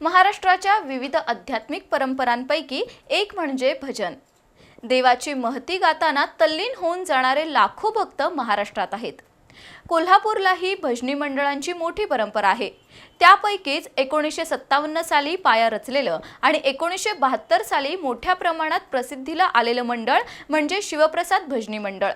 महाराष्ट्राच्या विविध आध्यात्मिक परंपरांपैकी एक म्हणजे भजन. देवाची महती गाताना तल्लीन होऊन जाणारे लाखो भक्त महाराष्ट्रात आहेत. कोल्हापूरलाही भजनी मंडळांची मोठी परंपरा आहे. त्यापैकीच एकोणीसशे सत्तावन्न साली पाया रचलेलं आणि एकोणीसशे बहात्तर साली मोठ्या प्रमाणात प्रसिद्धीला आलेलं मंडळ म्हणजे शिवप्रसाद भजनी मंडळ.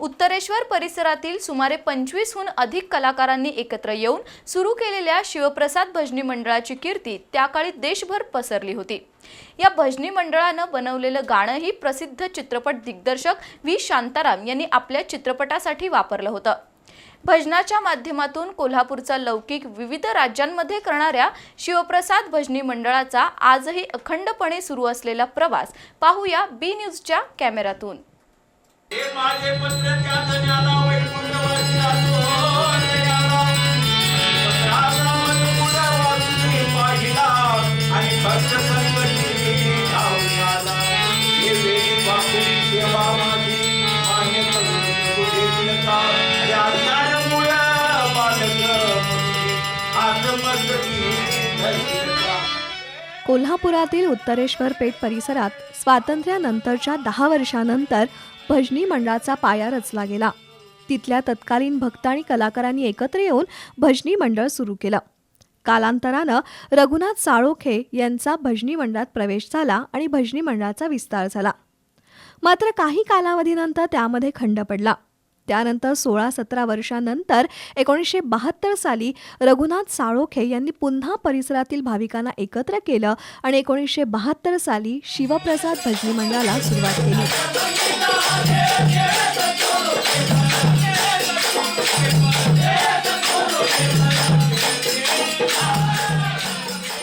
उत्तरेश्वर परिसरातील सुमारे पंचवीसहून अधिक कलाकारांनी एकत्र येऊन सुरू केलेल्या शिवप्रसाद भजनी मंडळाची कीर्ती त्या काळी देशभर पसरली होती. या भजनी मंडळानं बनवलेलं गाणंही प्रसिद्ध चित्रपट दिग्दर्शक व्ही. शांताराम यांनी आपल्या चित्रपटासाठी वापरलं होतं. भजनाच्या माध्यमातून कोल्हापूरचा लौकिक विविध राज्यांमध्ये करणाऱ्या शिवप्रसाद भजनी मंडळाचा आजही अखंडपणे सुरू असलेला प्रवास पाहूया बी न्यूजच्या कॅमेऱ्यातून. माझे पत्र त्या वैकुंठवासी पाहिला आणि भक्त आला. हे वेळी सेवा माझी या बालक आत्मस्तकी कोल्हापुरातील उत्तरेश्वर पेठ परिसरात स्वातंत्र्यानंतरच्या दहा वर्षानंतर भजनी मंडळाचा पाया रचला गेला. तिथल्या तत्कालीन भक्त आणि कलाकारांनी एकत्र येऊन भजनी मंडळ सुरू केलं. कालांतरानं रघुनाथ साळोखे यांचा भजनी मंडळात प्रवेश झाला आणि भजनी मंडळाचा विस्तार झाला. मात्र काही कालावधीनंतर त्यामध्ये खंड पडला. त्यानंतर सोळा सतरा वर्षानंतर एकोणीसशे बहात्तर साली रघुनाथ साळोखे यांनी पुन्हा परिसरातील भाविकांना एकत्र केलं आणि एकोणीसशे बहात्तर साली शिवप्रसाद भजनी मंडळाला सुरुवात केली.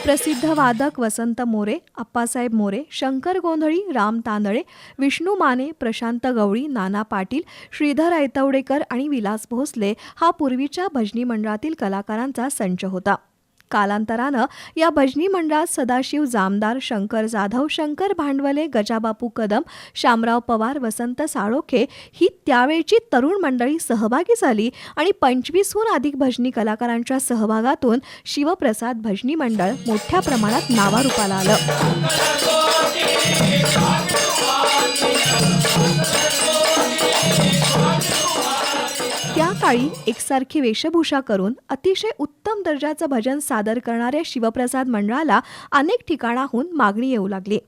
प्रसिद्ध वादक वसंत मोरे अप्पासाहेब मोरे शंकर गोंधळी राम तांदळे विष्णू माने प्रशांत गवळी नाना पाटील श्रीधर ऐतवडेकर आणि विलास भोसले हा पूर्वीच्या भजनी मंडळातील कलाकारांचा संच होता. कालांतरानं या भजनी मंडळात सदाशिव जामदार शंकर जाधव शंकर भांडवले गजाबापू कदम शामराव पवार वसंत साळोखे ही त्यावेळची तरुण मंडळी सहभागी झाली आणि पंचवीसहून अधिक भजनी कलाकारांच्या सहभागातून शिवप्रसाद भजनी मंडळ मोठ्या प्रमाणात नावारूपाला आलं. त्या काळी एकसारखी वेशभूषा करून अतिशय उत्तम दर्जाचं भजन सादर करणाऱ्या शिवप्रसाद मंडळाला अनेक ठिकाणाहून मागणी येऊ लागली.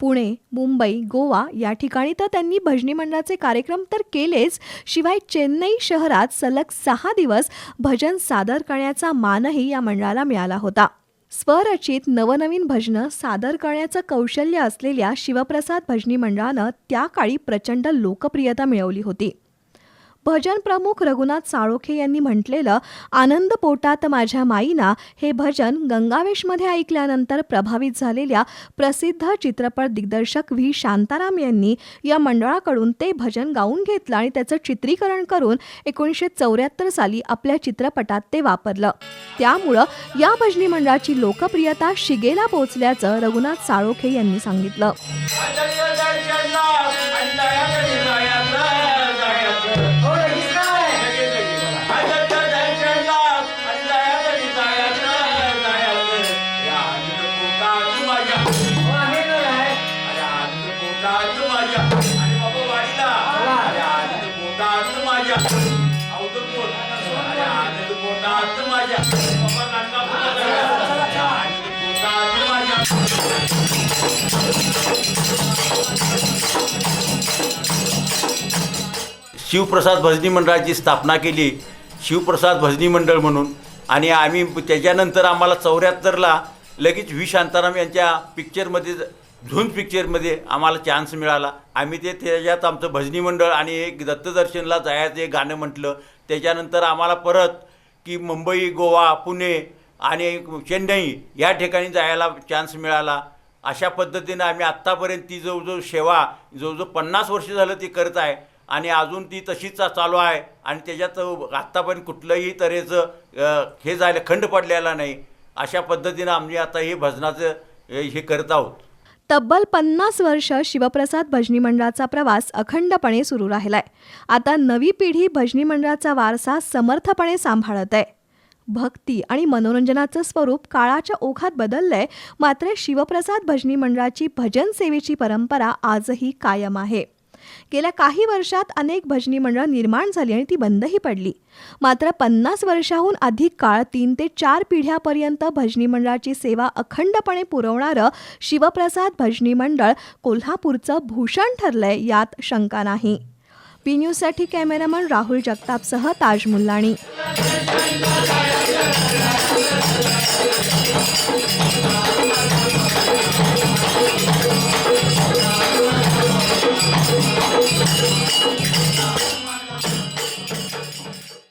पुणे मुंबई गोवा या ठिकाणी तर त्यांनी भजनी मंडळाचे कार्यक्रम तर केलेच शिवाय चेन्नई शहरात सलग सहा दिवस भजन सादर करण्याचा मानही या मंडळाला मिळाला होता. स्वरचित नवनवीन भजनं सादर करण्याचं कौशल्य असलेल्या शिवप्रसाद भजनी मंडळानं त्या काळी प्रचंड लोकप्रियता मिळवली होती. भजन प्रमुख रघुनाथ साळोखे यांनी म्हटलेलं आनंद पोटात माझ्या माईना हे भजन गंगावेशमध्ये ऐकल्यानंतर प्रभावित झालेल्या प्रसिद्ध चित्रपट दिग्दर्शक व्ही. शांताराम यांनी या मंडळाकडून ते भजन गाऊन घेतलं आणि त्याचं चित्रीकरण करून एकोणीसशे चौऱ्याहत्तर साली आपल्या चित्रपटात ते वापरलं. त्यामुळं या भजनी मंडळाची लोकप्रियता शिगेला पोहोचल्याचं रघुनाथ साळोखे यांनी सांगितलं. माझ्या. अवधूत पोट. अरे आनंद पोटात माझ्या. बाबा गाणगापूरला जाऊया. अरे आनंद पोटात माझ्या. शिवप्रसाद भजनी मंडळाची स्थापना केली शिवप्रसाद भजनी मंडळ म्हणून आणि आम्ही त्याच्यानंतर आम्हाला चौऱ्याहत्तरला लगेच व्ही शांताराम यांच्या पिक्चरमध्ये झुंज पिक्चरमध्ये आम्हाला चान्स मिळाला. आम्ही ते त्याच्यात आमचं भजनी मंडळ आणि एक दत्तदर्शनला जायचं एक गाणं म्हटलं. त्याच्यानंतर आम्हाला परत की मुंबई गोवा पुणे आणि चेन्नई या ठिकाणी जायला चान्स मिळाला. अशा पद्धतीनं आम्ही आत्तापर्यंत ती जवळजवळ सेवा जवळजवळ पन्नास वर्ष झालं ती करत आहे आणि अजून ती तशीच चालू आहे आणि त्याच्यात आत्तापर्यंत कुठलंही तऱ्हेचं हे झालं खंड पडलेला नाही. अशा पद्धतीनं आम्ही आता हे भजनाचं हे करत आहोत. तब्बल पन्नास वर्ष शिवप्रसाद भजनी मंडळाचा प्रवास अखंडपणे सुरू राहिलाय. आता नवी पिढी भजनी मंडळाचा वारसा समर्थपणे सांभाळत आहे. भक्ती आणि मनोरंजनाचं स्वरूप काळाच्या ओघात बदललंय मात्र शिवप्रसाद भजनी मंडळाची भजन सेवेची परंपरा आजही कायम आहे. गेल्या काही वर्षात अनेक भजनी मंडळं निर्माण झाली आणि ती बंदही पडली. मात्र पन्नास वर्षाहून अधिक काळ तीन ते चार पिढ्यापर्यंत भजनी मंडळाची सेवा अखंडपणे पुरवणारं शिवप्रसाद भजनी मंडळ कोल्हापूरचं भूषण ठरलंय यात शंका नाही. पी न्यूजसाठी कॅमेरामन राहुल जगतापसह ताज मुल्लाणी.